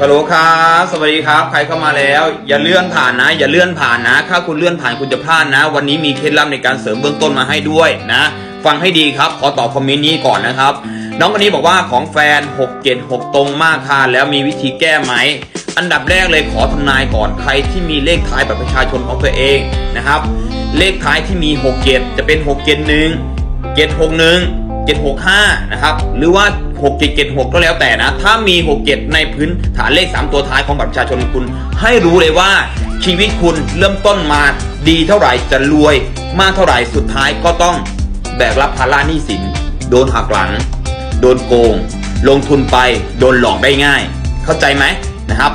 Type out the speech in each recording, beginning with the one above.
ฮัลโหลครับ สวัสดีครับ ใครเข้ามาแล้ว อย่าเลื่อนผ่านนะ อย่าเลื่อนผ่านนะ ถ้าคุณเลื่อนผ่านคุณจะพลาดนะ วันนี้มีเคล็ดลับในการเสริมเบื้องต้นมาให้ด้วยนะ ฟังให้ดีครับ ขอตอบคอมเมนต์นี้ก่อนนะครับ น้องคนนี้บอกว่าของแฟน 6 7 6 ตรงมากค่ะแล้วมีวิธีแก้ไหม อันดับแรกเลยขอทำนายก่อนใครที่มีเลขท้ายบัตรประชาชนของตัวเองนะครับ เลขท้ายที่มี 6 7 จะเป็น 6 7 1 761 765 นะครับ หรือว่า 6776 ก็แล้วแต่นะ ถ้ามี 67 ในพื้นฐานเลข 3 ตัวท้ายของบัตรประชาชนคุณ ให้รู้เลยว่าชีวิตคุณเริ่มต้นมาดีเท่าไหร่จะรวยมากเท่าไหร่สุดท้ายก็ต้องแบกรับภาระหนี้สิน โดนหักหลัง โดนโกง ลงทุนไปโดนหลอกได้ง่าย เข้าใจไหมนะครับ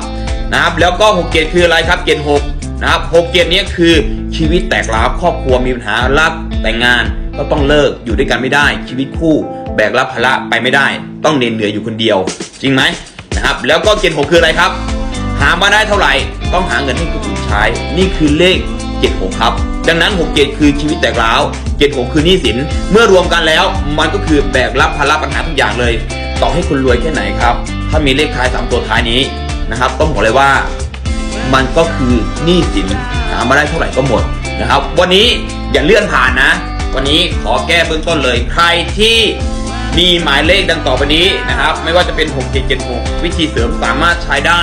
นะครับแล้วก็ 67 คืออะไรครับเกณฑ์6นะครับ6เกณฑ์นี้คือชีวิตแตกร้าวครอบครัวมีปัญหารักแต่งงาน ก็ต้องเลิกอยู่ด้วยกันไม่ได้ ชีวิตคู่แบกรับภาระไปไม่ได้ ต้องเหน็ดเหนื่อยอยู่คนเดียว จริงไหมนะครับ แล้วก็เกณฑ์6คืออะไรครับ หามาได้เท่าไหร่ ต้องหาเงินให้คนอื่นใช้ นี่คือเลข76ครับ ดังนั้น67คือชีวิตแตกร้าว76คือหนี้สิน เมื่อรวมกันแล้ว มันก็คือแบกรับภาระปัญหาทุกอย่างเลย ต่อให้คุณรวยแค่ไหนครับ ถ้ามีเลขท้าย3ตัวท้ายนี้นะครับ ต้องบอกเลยว่ามันก็คือหนี้สินหามาได้เท่าไหร่ก็หมดนะครับ วันนี้อย่าเลื่อนผ่านนะ วันนี้ขอแก้เบื้องต้นเลย ใครที่มีหมายเลขดังต่อไปนี้นะครับ ไม่ว่าจะเป็น 6776 วิธีเสริมสามารถใช้ได้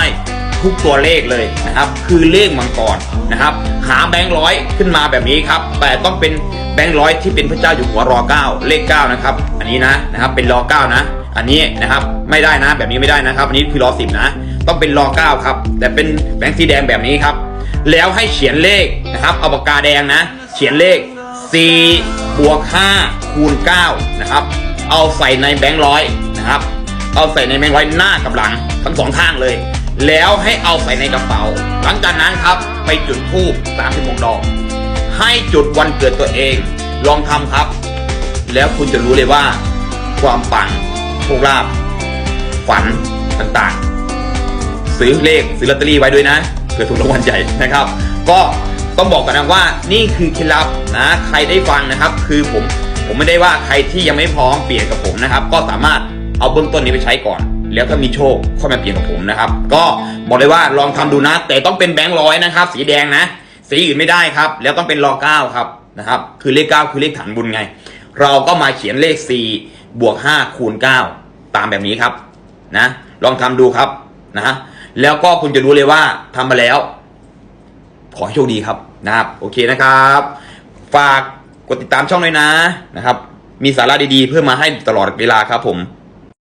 ทุกตัวเลขเลยนะครับ คือเลขมังกรนะครับ หาแบงค์ร้อยขึ้นมาแบบนี้ครับ แต่ต้องเป็นแบงค์ร้อยที่เป็นพระเจ้าอยู่หัวรอเก้าเลขเก้านะครับ อันนี้นะนะครับเป็นรอเก้านะ อันนี้นะครับไม่ได้นะ แบบนี้ไม่ได้นะครับ อันนี้คือรอสิบนะ ต้องเป็นรอเก้าครับ แต่เป็นแบงค์สีแดงแบบนี้ครับ แล้วให้เขียนเลขนะครับ เอาปากกาแดงนะ เขียนเลข 4บวก5คูณ9นะครับ เอาใส่ในแบงค์ร้อยนะครับ เอาใส่ในแบงค์ร้อยหน้ากับหลังทั้งสองข้างเลย แล้วให้เอาใส่ในกระเป๋า หลังจากนั้นครับไปจุดธูป36ดอก ให้จุดวันเกิดตัวเอง ลองทำครับ แล้วคุณจะรู้เลยว่า ความปังโชคลาภฝันต่างๆ ซื้อเลขซื้อลอตเตอรี่ไว้ด้วยนะเผื่อถูกรางวัลใหญ่นะครับ ก็ ต้องบอกกันนะว่านี่คือเคล็ดลับนะใครได้ฟังนะครับ คือผมผมไม่ได้ว่าใครที่ยังไม่พร้อมเปลี่ยนกับผมนะครับ ก็สามารถเอาเบื้องต้นนี้ไปใช้ก่อน แล้วถ้ามีโชคค่อยมาเปลี่ยนกับผมนะครับ ก็บอกเลยว่าลองทำดูนะ แต่ต้องเป็นแบงค์ร้อยนะครับ สีแดงนะ สีอื่นไม่ได้ครับ แล้วต้องเป็นรอเก้าครับนะครับ คือเลขเก้าคือเลขฐานบุญไง เราก็มาเขียนเลข4บวก5คูณ9ตามแบบนี้ครับนะ ลองทำดูครับนะแล้วก็คุณจะรู้เลยว่าทำมาแล้ว อให้โชคดีครับนะครับ โอเคนะครับ ฝากกดติดตามช่องด้วยนะนะครับ มีสาระดีๆ เพื่อมาให้ตลอดเวลาครับผม